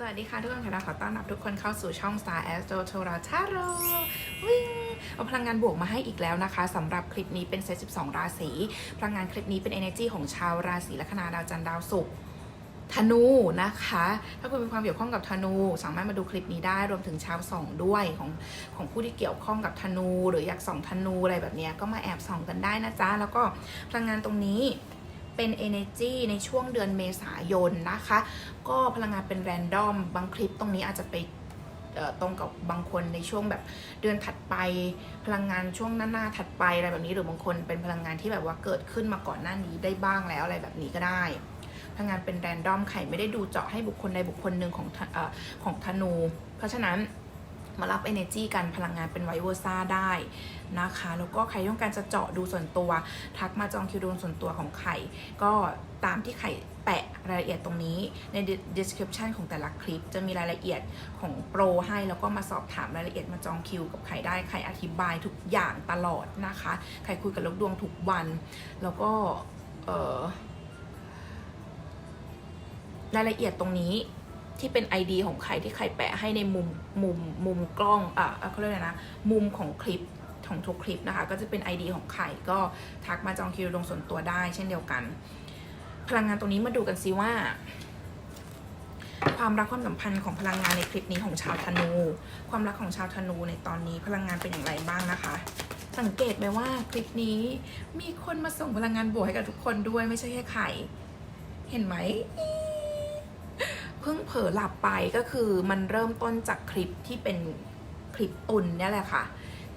สวัสดีค่ะทุกคนค่ะขอต้อนรับทุกคนเข้าสู่ช่อง Star Astro t o r a t a r o วิ่งเอาพลังงานบวกมาให้อีกแล้วนะคะสำหรับคลิปนี้เป็นเซต12 ราศี พลังงานคลิปนี้เป็น energy ของชาวราศีลัคนาดาวจันทร์ดาวศุกร์ธนูนะคะ ถ้าคุณมีความเกี่ยวข้องกับธนู สามารถมาดูคลิปนี้ได้รวมถึงชาวส่องด้วยของของผู้ที่เกี่ยวข้องกับธนู หรืออยากส่องธนูอะไรแบบนี้ก็มาแอบส่องกันได้นะจ๊ะแล้วก็พลังงานตรงนี้ เป็น energy ในช่วงเดือนเมษายนนะคะ ก็พลังงานเป็นแรนดอมบางคลิปตรงนี้อาจจะไปตรงกับบางคนในช่วงแบบเดือนถัดไป พลังงานช่วงหน้าๆถัดไปอะไรแบบนี้หรือบางคนเป็นพลังงานที่แบบว่าเกิดขึ้นมาก่อนหน้านี้ได้บ้างแล้วอะไรแบบนี้ก็ได้พลังงานเป็นแรนดอมไข่ไม่ได้ดูเจาะให้บุคคลใดบุคคลหนึ่งของอของธนู เพราะฉะนั้น มารับ energy กันพลังงานเป็นไวเวอร์ซ่าได้นะคะ แล้วก็ใครต้องการจะเจาะดูส่วนตัว ทักมาจองคิวดูส่วนตัวของไข่ ก็ตามที่ไข่แปะรายละเอียดตรงนี้ใน description ของแต่ละคลิป จะมีรายละเอียดของโปรให้แล้วก็มาสอบถามรายละเอียดมาจองคิวกับไข่ได้ไข่อธิบายทุกอย่างตลอดนะคะไข่คุยกับลูกดวงทุกวัน แล้วก็เออรายละเอียดตรงนี้ ที่เป็น ID ของใครที่ใครแปะให้ในมุมมุมมุมกล้องอะเขาเรียกอะไรนะ มุมของคลิปของทุกคลิปนะคะ ก็จะเป็น ID ของไข่ก็ทักมาจองคิวลงส่วนตัวได้เช่นเดียวกัน พลังงานตรงนี้มาดูกันซิว่า ความรักความสัมพันธ์ของพลังงานในคลิปนี้ของชาวธนู ความรักของชาวธนูในตอนนี้พลังงานเป็นอย่างไรบ้างนะคะสังเกตไหมว่าคลิปนี้มีคนมาส่งพลังงานบวกให้กับทุกคนด้วยไม่ใช่แค่ไข่ เห็นไหม พิ่งเผลอหลับไปก็คือมันเริ่มต้นจากคลิปที่เป็นคลิปตุนเนี่ยแหละค่ะ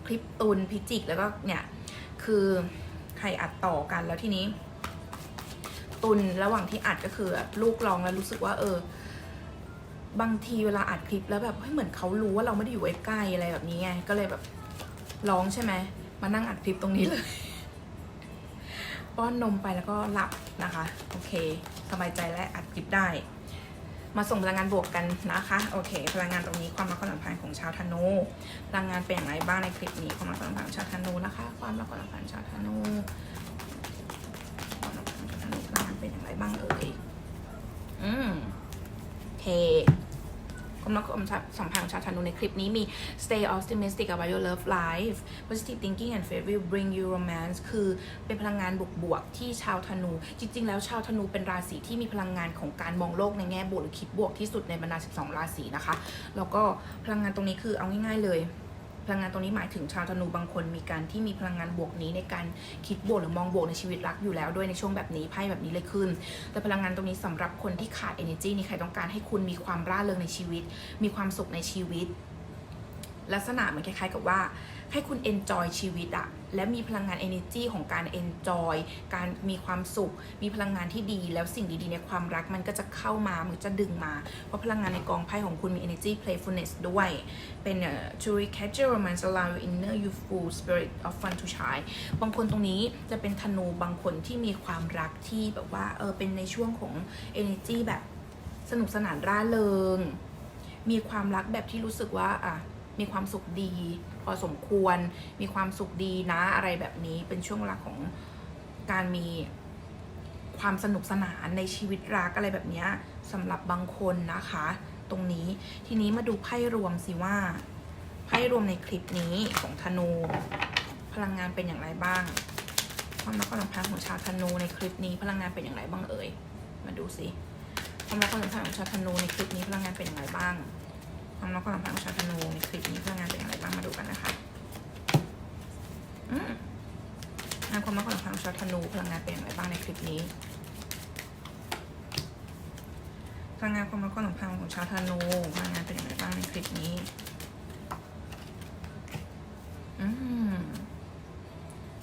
คลิปตุนพิจิกแล้วก็เนี่ยคือใครอัดต่อกันแล้วทีนี้ ตุนระหว่างที่อัดก็คือลูกร้องแล้วรู้สึกว่า เออ บางทีเวลาอัดคลิปแล้วแบบเฮ้ยเหมือนเขารู้ว่าเราไม่ได้อยู่ใกล้อะไรแบบนี้ไงก็เลยแบบร้องใช่ไหมมานั่งอัดคลิปตรงนี้เลย ป้อนนมไปแล้วก็หลับนะคะ โอเค สบายใจและอัดคลิปได้ มาส่งพลังงานบวกกันนะคะ โอเค พลังงานตรงนี้ความรักความสัมพันธ์ของชาวธนูพลังงานเป็นอย่างไรบ้างในคลิปนี้ความรักความสัมพันธ์ชาวธนูนะคะ ความรักความสัมพันธ์ชาวธนูความรักความสัมพันธ์ชาวธนูพลังงานเป็นอย่างไรบ้างเอ่ยอืมโอเค นักความสัมพันธ์ของชาวธนูในคลิปนี้มี stay optimistic about your love life positive thinking and faith will bring you romance คือเป็นพลังงานบวกๆที่ชาวธนู จริง ๆ แล้วชาวธนูเป็นราศีที่มีพลังงานของการมองโลกในแง่บวกหรือคิดบวกที่สุดในบรรดา 12 ราศีนะคะ แล้วก็พลังงานตรงนี้คือเอาง่ายๆเลย พลังงานตรงนี้หมายถึงชาวธนูบางคนมีการที่มีพลังงานบวกนี้ในการคิดบวกหรือมองบวกในชีวิตรักอยู่แล้วด้วยในช่วงแบบนี้ไพ่แบบนี้เลยขึ้น แต่พลังงานตรงนี้สำหรับคนที่ขาด energy นี่ใครต้องการให้คุณมีความร่าเริงในชีวิต มีความสุขในชีวิต ลักษณะเหมือนคล้ายๆ กับว่า ให้คุณ enjoy ชีวิตอะ และมีพลังงาน energy ของการ enjoy การมีความสุข มีพลังงานที่ดี แล้วสิ่งดีๆ ในความรักมันก็จะเข้ามามันจะดึงมา เพราะพลังงานในกองไพ่ของคุณมี energy playfulness ด้วย เป็นเอ่อ to recapture romance allow your inner youthful spirit of fun to shine บางคนตรงนี้จะเป็นธนูบางคนที่มีความรักที่แบบว่าเออเป็นในช่วงของ energy แบบสนุกสนานร่าเริง มีความรักแบบที่รู้สึกว่าอะ มีความสุขดี พอสมควร มีความสุขดีนะอะไรแบบนี้เป็นช่วงเวลาของการมีความสนุกสนานในชีวิตรักอะไรแบบนี้สำหรับบางคนนะคะ ตรงนี้ทีนี้มาดูไพ่รวมสิว่าไพ่รวมในคลิปนี้ของธนู พลังงานเป็นอย่างไรบ้าง ความรักความสัมพันธ์ของชาวธนูในคลิปนี้พลังงานเป็นอย่างไรบ้างเอ่ยมาดูสิความรักความสัมพันธ์ของชาวธนูในคลิปนี้พลังงานเป็นอย่างไรบ้างความรักความสัมพันธ์ของชาวธนูพลังงานเป็นอย่างไรบ้างมาดูกันนะคะ อืมงานความรักความสัมพันธ์ของชาวธนูพลังงานเป็นอย่างไรบ้างในคลิปนี้ พลังงานความรักความสัมพันธ์ของชาวธนูพลังงานเป็นอย่างไรบ้างในคลิปนี้อืม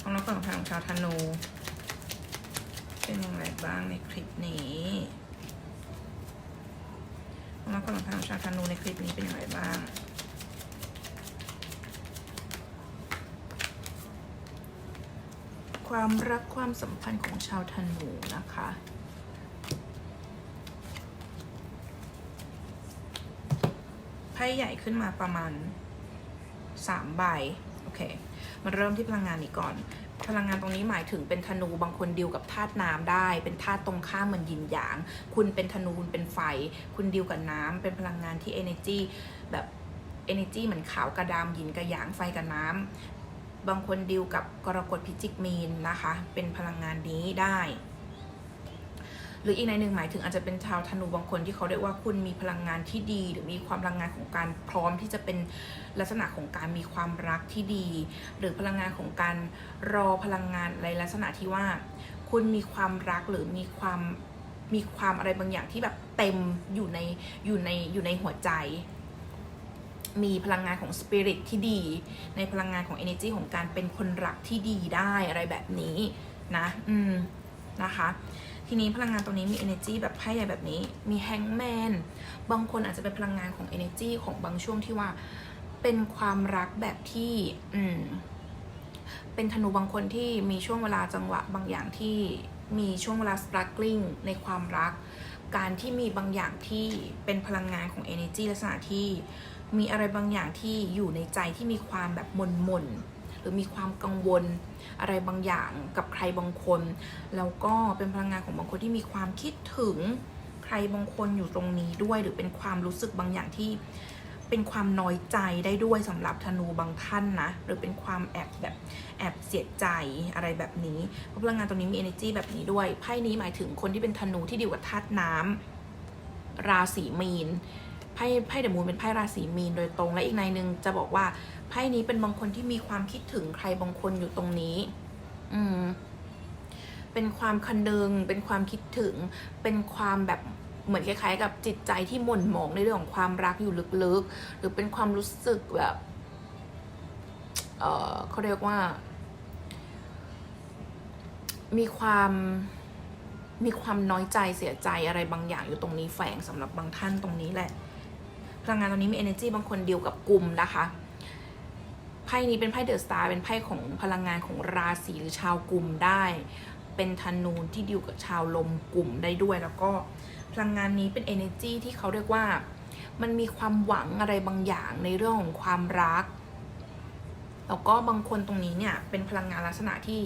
ความรักความสัมพันธ์ของชาวธนูเป็นอย่างไรบ้างในคลิปนี้ความรักความสัมพันธ์ของชาวธนูในคลิปนี้เป็นอย่างไรบ้าง ความรักความสัมพันธ์ของชาวธนูนะคะไพ่ใหญ่ขึ้นมาประมาณสามใบโอเคมาเริ่มที่พลังงานนี้ก่อน พลังงานตรงนี้หมายถึงเป็นธนูบางคนดิวกับธาตุน้ำได้ เป็นธาตุตรงข้ามเหมือนยินหยาง คุณเป็นธนูคุณเป็นไฟ คุณดิวกับน้ำเป็นพลังงานที่ energy แบบ energy เหมือนขาวกระดำยินกับหยางไฟกับน้ำ บางคนดิวกับกรกฎพิจิกมีนนะคะ เป็นพลังงานนี้ได้หรืออีกในหนึ่งหมายถึงอาจจะเป็นชาวธนูบางคนที่เขาเรียกว่าคุณมีพลังงานที่ดี หรือมีความพลังงานของการพร้อมที่จะเป็นลักษณะของการมีความรักที่ดี หรือพลังงานของการรอพลังงานในลักษณะที่ว่า คุณมีความรักหรือมีความมีความอะไรบางอย่างที่แบบเต็มอยู่ในอยู่ในอยู่ในหัวใจ มีพลังงานของสปิริตที่ดี ในพลังงานของ energy ของการเป็นคนรักที่ดีได้อะไรแบบนี้นะ อืม นะคะ ทีนี้พลังงานตรงนี้มี energy แบบไพ่ใหญ่แบบนี้ มี hangman บางคนอาจจะเป็นพลังงานของ energy ของบางช่วงที่ว่า เป็นความรักแบบที่ อืม เป็นธนูบางคนที่มีช่วงเวลาจังหวะบางอย่างที่มีช่วงเวลา struggling ในความรัก การที่มีบางอย่างที่เป็นพลังงานของ energy ลักษณะที่ มีอะไรบางอย่างที่อยู่ในใจที่มีความแบบมนมนๆหรือมีความกังวลอะไรบางอย่างกับใครบางคน แล้วก็เป็นพลังงานของบางคนที่มีความคิดถึงใครบางคนอยู่ตรงนี้ด้วย หรือเป็นความรู้สึกบางอย่างที่เป็นความน้อยใจได้ด้วยสำหรับธนูบางท่านนะ หรือเป็นความแอบแบบแอบเสียใจอะไรแบบนี้เพราะพลังงานตรงนี้มี energy แบบนี้ด้วยไพ่นี้หมายถึงคนที่เป็นธนูที่ดีกว่าธาตุน้ำราศีมีน ไพ่ไพ่เดมูนเป็นไพ่ราศีมีนโดยตรงและอีกในหนึ่งจะบอกว่าไพ่นี้เป็นบางคนที่มีความคิดถึงใครบางคนอยู่ตรงนี้ อืม เป็นความคันเดิงเป็นความคิดถึง เป็นความแบบเหมือนคล้ายๆ กับจิตใจที่หม่นหมองในเรื่องของความรักอยู่ลึกๆ หรือเป็นความรู้สึกแบบ เออเขาเรียกว่า มีความมีความน้อยใจเสียใจอะไรบางอย่างอยู่ตรงนี้แฝงสำหรับบางท่านตรงนี้แหละ พลังงานตรงนี้มี energy บางคนเดียวกับกลุ่มนะคะไพ่นี้เป็นไพ่เดอะสตาร์เป็นไพ่ของพลังงานของราศีหรือชาวกลุ่มได้ เป็นธนูที่ดิวกับชาวลมกลุ่มได้ด้วย แล้วก็พลังงานนี้เป็น energy ที่เขาเรียกว่า มันมีความหวังอะไรบางอย่างในเรื่องของความรัก แล้วก็บางคนตรงนี้เนี่ยเป็นพลังงานลักษณะที่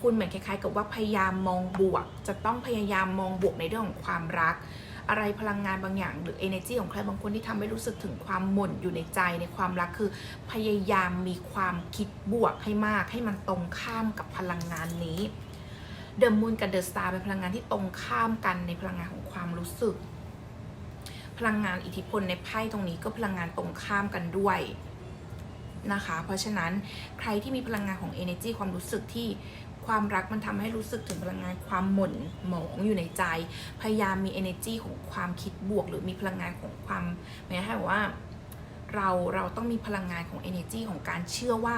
คุณเหมือนคล้ายๆ กับว่าพยายามมองบวก จะต้องพยายามมองบวกในเรื่องของความรัก อะไรพลังงานบางอย่าง หรือ energy ของใครบางคนที่ทำให้รู้สึกถึงความหม่นอยู่ในใจในความรักคือพยายามมีความคิดบวกให้มากให้มันตรงข้ามกับพลังงานนี้เดอะมูนกับเดอะสตาร์เป็นพลังงานที่ตรงข้ามกันในพลังงานของความรู้สึก พลังงานอิทธิพลในไพ่ตรงนี้ก็พลังงานตรงข้ามกันด้วยนะคะ เพราะฉะนั้นใครที่มีพลังงานของ energy ความรู้สึกที่ ความรักมันทำให้รู้สึกถึงพลังงานความหม่นหมองอยู่ในใจ พยายามมี energy ของความคิดบวก หรือมีพลังงานของความหมายถึงว่าเราเราต้องมีพลังงานของ energy ของการเชื่อว่า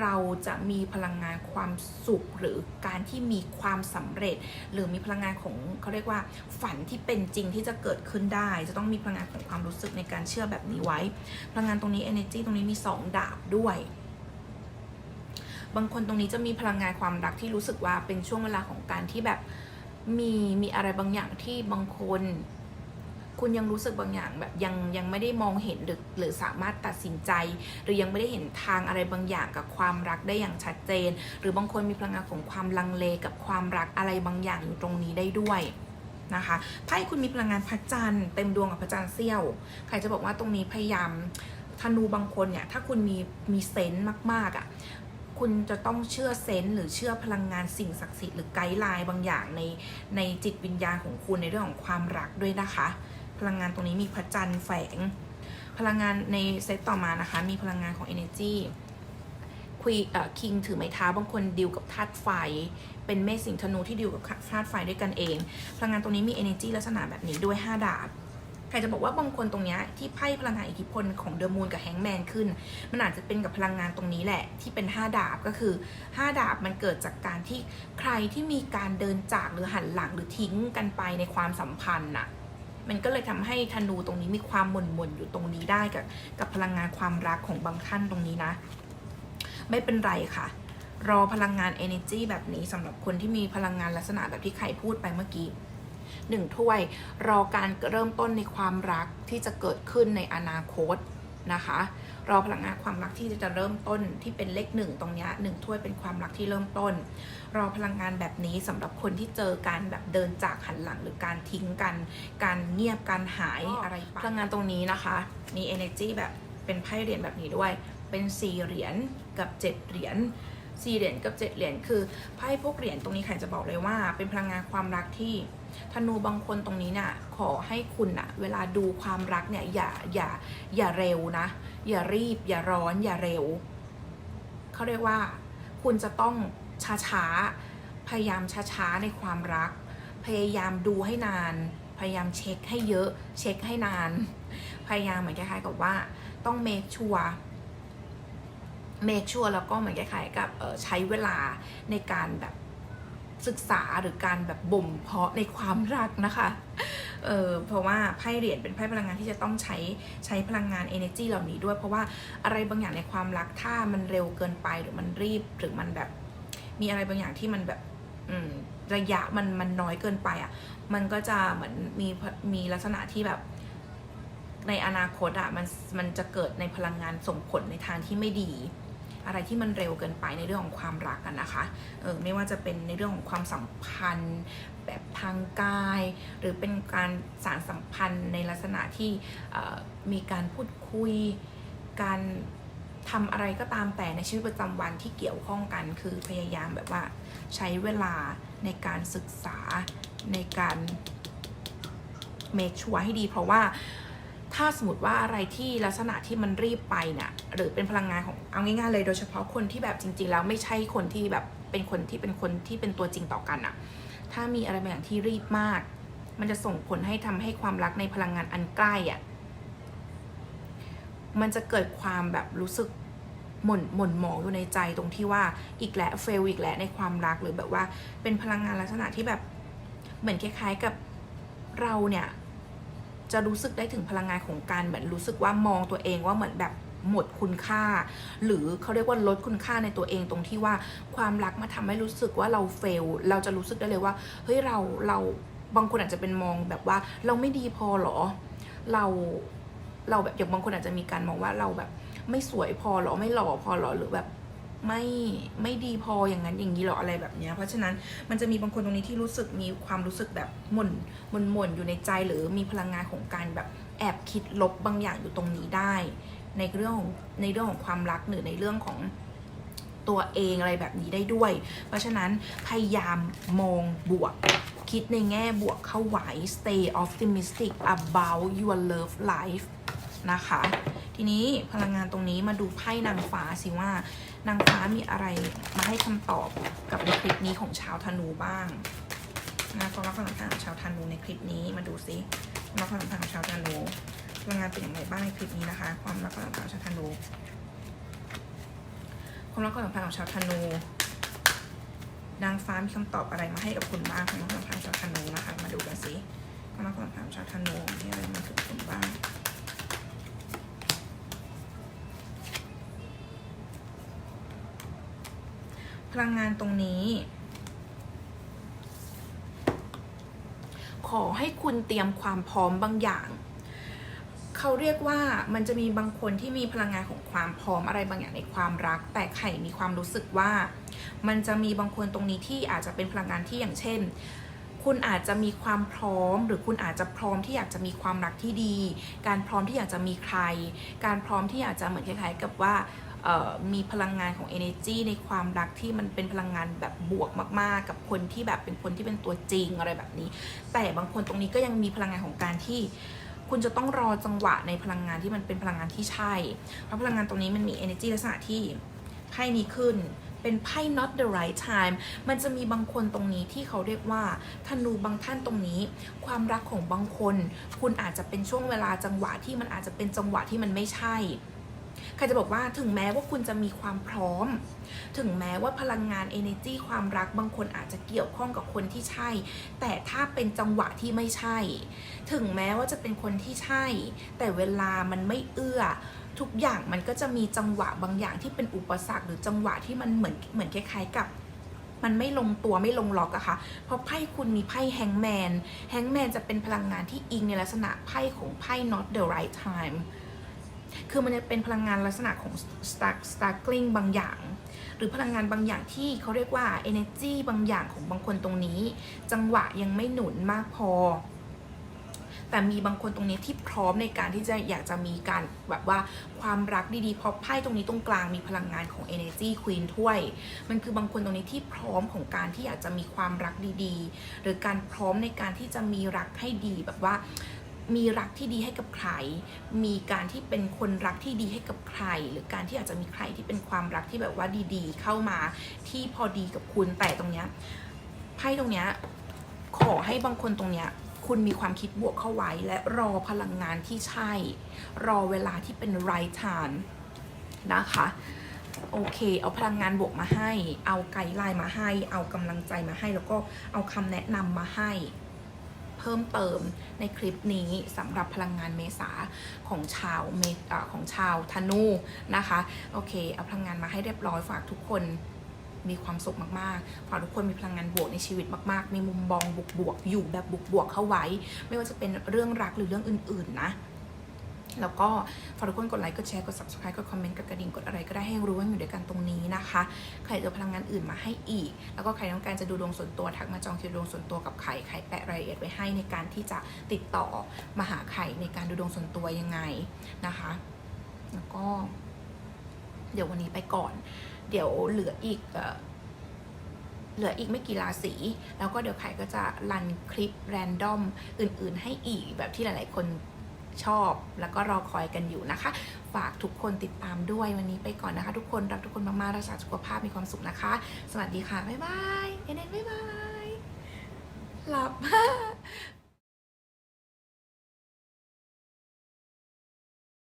เราจะมีพลังงานความสุข หรือการที่มีความสำเร็จ หรือมีพลังงานของเขาเรียกว่าฝันที่เป็นจริงที่จะเกิดขึ้นได้ จะต้องมีพลังงานของความรู้สึกในการเชื่อแบบนี้ไว้ พลังงานตรงนี้ energy ตรงนี้มีสองดาบด้วย บางคนตรงนี้จะมีพลังงานความรักที่รู้สึกว่าเป็นช่วงเวลาของการที่แบบมีมีอะไรบางอย่างที่บางคน คุณยังรู้สึกบางอย่างแบบยังยังไม่ได้มองเห็นหรือหรือสามารถตัดสินใจ หรือยังไม่ได้เห็นทางอะไรบางอย่างกับความรักได้อย่างชัดเจน หรือบางคนมีพลังงานของความลังเลกับความรักอะไรบางอย่างอยู่ตรงนี้ได้ด้วยนะคะไพ่คุณมีพลังงานพระจันทร์เต็มดวงกับพระจันทร์เสี้ยว ใครจะบอกว่าตรงนี้พยายามธนูบางคนเนี่ยถ้าคุณมีมีเซนต์มากๆอะ่ะ คุณจะต้องเชื่อเซนส์หรือเชื่อพลังงานสิ่งศักดิ์สิทธิ์หรือไกด์ไลน์บางอย่างในในจิตวิญญาณของคุณในเรื่องของความรักด้วยนะคะ พลังงานตรงนี้มีพระจันทร์แฝง พลังงานในเซตต่อมานะคะ มีพลังงานของ energy คุยเอ่อคิงถือไม้เท้าบางคนดิวกับธาตุไฟ เป็นเมษสิงห์ธนูที่ดิวกับธาตุไฟด้วยกันเอง พลังงานตรงนี้มี energy ลักษณะแบบนี้ด้วย 5 ดาบ ใครจะบอกว่าบางคนตรงเนี้ยที่ไพ่พลังงานอิทธิพลของเดอะมูนกับแฮงแมนขึ้น มันอาจจะเป็นกับพลังงานตรงนี้แหละ ที่เป็น 5 ดาบก็คือ 5 ดาบมันเกิดจากการที่ใครที่มีการเดินจากหรือหันหลังหรือทิ้งกันไปในความสัมพันธ์น่ะมันก็เลยทำให้ธนูตรงนี้มีความหม่นหม่นอยู่ตรงนี้ได้กับกับพลังงานความรักของบางท่านตรงนี้นะ ไม่เป็นไรค่ะ รอพลังงาน energy แบบนี้สำหรับคนที่มีพลังงานลักษณะแบบที่ไข่พูดไปเมื่อกี้ หนึ่งถ้วย รอการเริ่มต้นในความรักที่จะเกิดขึ้นในอนาคตนะคะ รอพลังงานความรักที่จะเริ่มต้นที่เป็นเลขหนึ่งตรงเนี้ยหนึ่งถ้วยเป็นความรักที่เริ่มต้น รอพลังงานแบบนี้สำหรับคนที่เจอการแบบเดินจากหันหลังหรือการทิ้งกัน การเงียบการหายอะไรไปพลังงานตรงนี้นะคะ มี energy แบบเป็นไพ่เหรียญแบบนี้ด้วย เป็นสี่เหรียญกับเจ็ดเหรียญสี่เหรียญกับเจ็ดเหรียญคือไพ่พวกเหรียญตรงนี้ใครจะบอกเลยว่า เป็นพลังงานความรักที่ ธนูบางคนตรงนี้เนี่ยขอให้คุณอะเวลาดูความรักเนี่ยอย่าอย่าอย่าเร็วนะ อย่ารีบ อย่าร้อน อย่าเร็วเขาเรียกว่า คุณจะต้องช้าๆพยายามช้าๆในความรัก พยายามดูให้นาน พยายามเช็คให้เยอะ เช็คให้นาน พยายามเหมือนคล้ายๆกับว่าต้องเมคชัวร์เมคชัวร์แล้วก็เหมือนคล้ายๆกับใช้เวลาในการแบบ ศึกษาหรือการแบบบ่มเพาะในความรักนะคะ เออเพราะว่าไพ่เหรียญเป็นไพ่พลังงานที่จะต้องใช้ใช้พลังงาน energy เหล่านี้ด้วย เพราะว่าอะไรบางอย่างในความรักถ้ามันเร็วเกินไปหรือมันรีบหรือมันแบบมีอะไรบางอย่างที่มันแบบระยะมันมันน้อยเกินไปอะ มันก็จะเหมือนมีมีลักษณะที่แบบในอนาคตอะมันมันจะเกิดในพลังงานส่งผลในทางที่ไม่ดี อะไรที่มันเร็วเกินไปในเรื่องของความรักกันนะคะเออไม่ว่าจะเป็นในเรื่องของความสัมพันธ์แบบทางกาย หรือเป็นการสารสัมพันธ์ในลักษณะที่มีการพูดคุยการทำอะไรก็ตามแต่ในชีวิตประจำวันที่เกี่ยวข้องกัน คือพยายามแบบว่าใช้เวลาในการศึกษาในการ make sure ให้ดีเพราะว่า ถ้าสมมติว่าอะไรที่ลักษณะที่มันรีบไปเนี่ยหรือเป็นพลังงานของเอาง่ายๆเลยโดยเฉพาะคนที่แบบจริง ๆ แล้วไม่ใช่คนที่แบบเป็นคนที่เป็นคนที่เป็นตัวจริงต่อกันอะถ้ามีอะไรบางอย่างที่รีบมาก มันจะส่งผลให้ทำให้ความรักในพลังงานอันใกล้อะมันจะเกิดความแบบรู้สึกหม่นหม่นหมองอยู่ในใจตรงที่ว่าอีกแล้วเฟลอีกแล้วในความรักหรือแบบว่าเป็นพลังงานลักษณะที่แบบเหมือนคล้ายๆกับเราเนี่ย จะรู้สึกได้ถึงพลังงานของการเหมือนรู้สึกว่ามองตัวเองว่าเหมือนแบบหมดคุณค่า หรือเขาเรียกว่าลดคุณค่าในตัวเองตรงที่ว่าความรักมาทำให้รู้สึกว่าเราเฟล เราจะรู้สึกได้เลยว่าเฮ้ยเราเราบางคนอาจจะเป็นมองแบบว่าเราไม่ดีพอหรอ เราเราแบบอย่างบางคนอาจจะมีการมองว่าเราแบบไม่สวยพอหรอไม่หล่อพอหรอหรือแบบ ไม่ไม่ดีพออย่างนั้นอย่างนี้หรออะไรแบบเนี้ยเพราะฉะนั้นมันจะมีบางคนตรงนี้ที่รู้สึกมีความรู้สึกแบบหม่นหม่นหม่นอยู่ในใจหรือมีพลังงานของการแบบแอบคิดลบบางอย่างอยู่ตรงนี้ได้ ในเรื่องของในเรื่องของความรักหรือในเรื่องของตัวเองอะไรแบบนี้ได้ด้วย เพราะฉะนั้นพยายามมองบวก คิดในแง่บวกเข้าไว้ stay optimistic about your love life นะคะ ทีนี้พลังงานตรงนี้มาดูไพ่นางฟ้าสิว่านางฟ้ามีอะไรมาให้คำตอบกับในคลิปนี้ของชาวธนูบ้างนะความรักความสัมพันธ์ของชาวธนูในคลิปนี้มาดูซิความรักความสัมพันธ์ของชาวธนูพลังงานเป็นอย่างไรบ้างในคลิปนี้นะคะ ความรักความสัมพันธ์ของชาวธนูความรักความสัมพันธ์ของชาวธนูนางฟ้ามีคำตอบอะไรมาให้กับคุณบ้างความรักความสัมพันธ์ของชาวธนูนะคะ มาดูกันสิความรักความสัมพันธ์ของชาวธนูมีอะไรมาถึงคุณบ้าง ลังงานตรงนี้ ขอให้คุณเตรียมความพร้อมบางอย่าง เขาเรียกว่ามันจะมีบางคนที่มีพลังงานของความพร้อมอะไรบางอย่างในความรัก แต่ไข่มีความรู้สึกว่า มันจะมีบางคนตรงนี้ที่อาจจะเป็นพลังงานที่อย่างเช่นคุณอาจจะมีความพร้อม หรือคุณอาจจะพร้อมที่อยากจะมีความรักที่ดี การพร้อมที่อยากจะมีใคร การพร้อมที่อยากจะเหมือนคล้ายๆ กับว่า มีพลังงานของ energy ในความรักที่มันเป็นพลังงานแบบบวกมากๆ กับคนที่แบบเป็นคนที่เป็นตัวจริงอะไรแบบนี้ แต่บางคนตรงนี้ก็ยังมีพลังงานของการที่คุณจะต้องรอจังหวะในพลังงานที่มันเป็นพลังงานที่ใช่ เพราะพลังงานตรงนี้มันมี energy ลักษณะที่ไพ่นี้ขึ้น เป็นไพ่ not the right time มันจะมีบางคนตรงนี้ที่เขาเรียกว่าธนูบางท่านตรงนี้ ความรักของบางคน คุณอาจจะเป็นช่วงเวลาจังหวะที่มันอาจจะเป็นจังหวะที่มันไม่ใช่ ใครจะบอกว่าถึงแม้ว่าคุณจะมีความพร้อม ถึงแม้ว่าพลังงาน energy ความรักบางคนอาจจะเกี่ยวข้องกับคนที่ใช่ แต่ถ้าเป็นจังหวะที่ไม่ใช่ ถึงแม้ว่าจะเป็นคนที่ใช่ แต่เวลามันไม่เอื้อทุกอย่างมันก็จะมีจังหวะบางอย่างที่เป็นอุปสรรคหรือจังหวะที่มันเหมือนเหมือนคล้ายๆกับมันไม่ลงตัวไม่ลงล็อกอะค่ะ เพราะไพ่คุณมีไพ่แฮงแมน แฮงแมนจะเป็นพลังงานที่อิงในลักษณะไพ่ของไพ่ not the right time คือมันจะเป็นพลังงานลักษณะของ star startling บางอย่าง หรือพลังงานบางอย่างที่เขาเรียกว่า energy บางอย่างของบางคนตรงนี้ จังหวะยังไม่หนุนมากพอ แต่มีบางคนตรงนี้ที่พร้อมในการที่จะอยากจะมีการแบบว่าความรักดีๆพราะไพ่ตรงนี้ตรงกลางมีพลังงานของ energy queen ถ้วย มันคือบางคนตรงนี้ที่พร้อมของการที่อยากจะมีความรักดีๆ หรือการพร้อมในการที่จะมีรักให้ดีแบบว่า มีรักที่ดีให้กับใคร มีการที่เป็นคนรักที่ดีให้กับใคร หรือการที่อาจจะมีใครที่เป็นความรักที่แบบว่าดีๆ เข้ามาที่พอดีกับคุณแต่ตรงเนี้ยไพ่ตรงเนี้ยขอให้บางคนตรงเนี้ยคุณมีความคิดบวกเข้าไว้ และรอพลังงานที่ใช่ รอเวลาที่เป็น right time นะคะ โอเค เอาพลังงานบวกมาให้ เอาไกด์ไลน์มาให้ เอากำลังใจมาให้ แล้วก็เอาคำแนะนำมาให้ เพิ่มเติมในคลิปนี้สำหรับพลังงานเมษาของชาวเมอของชาวธนูนะคะโอเคเอาพลังงานมาให้เรียบร้อยฝากทุกคนมีความสุขมากๆ ฝากทุกคนมีพลังงานบวกในชีวิตมาก ๆ มีมุมมองบวกๆ อยู่แบบบวกๆ เข้าไว้ ไม่ว่าจะเป็นเรื่องรักหรือเรื่องอื่น ๆ นะ แล้วก็ฝากทุกคนกดไลค์ กดแชร์ กด subscribe กดคอมเมนต์ กดกระดิ่ง กดอะไรก็ได้ให้รู้ว่าอยู่ด้วยกันตรงนี้นะคะ ใครเจะพลังงานอื่นมาให้อีก แล้วก็ใครต้องการจะดูดวงส่วนตัว ทักมาจองคิวดวงส่วนตัวกับใคร ใครแปะรายละเอียดไว้ให้ในการที่จะติดต่อมาหาใครในการดูดวงส่วนตัวยังไงนะคะ แล้วก็ เดี๋ยววันนี้ไปก่อน เดี๋ยวเหลืออีกเหลืออีกไม่กี่ราศีแล้วก็เดี๋ยวใครก็จะรันคลิปแรนดอมอื่น ๆ ให้อีกแบบที่หลาย ๆ คน ชอบ แล้วก็รอคอยกันอยู่นะคะ ฝากทุกคนติดตามด้วยวันนี้ไปก่อนนะคะ ทุกคนรักทุกคนมากๆรักษาสุขภาพมีความสุขนะคะ สวัสดีค่ะบ๊ายบายเอเนนบ๊ายบายหลับ